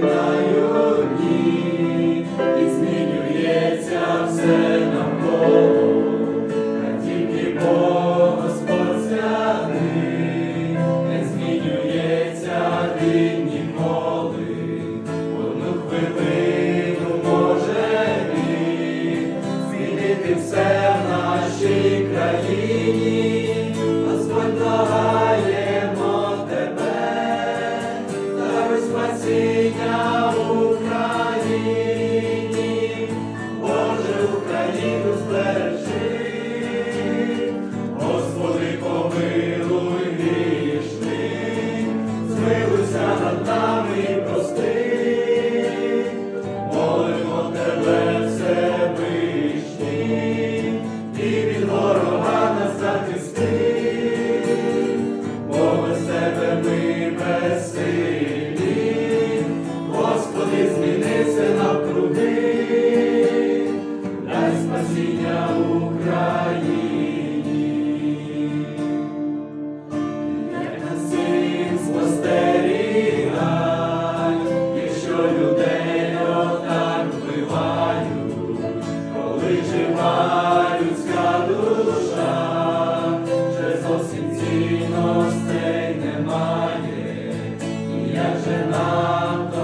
минають дні і змінюється все. спасіння Україні, як нас всіх спостерігай, якщо людей отак коли жива людська душа, вже зовсім цінностей немає, і як же нам то.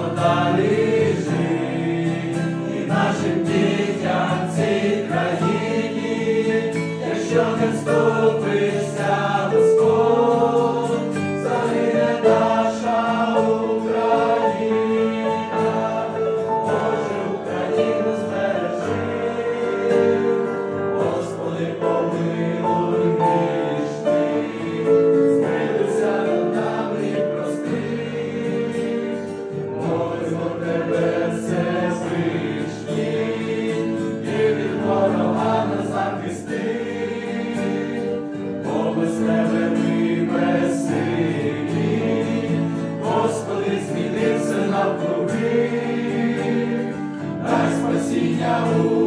Без спасіння у